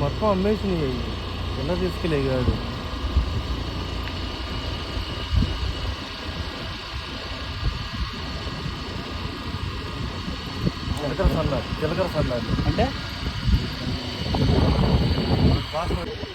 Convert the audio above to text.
మొత్తం అమ్మేసినాయి ఎలా తీసుకెళ్ళే కాదు సన్నారు చిలకర సన్నారు అంటే? off.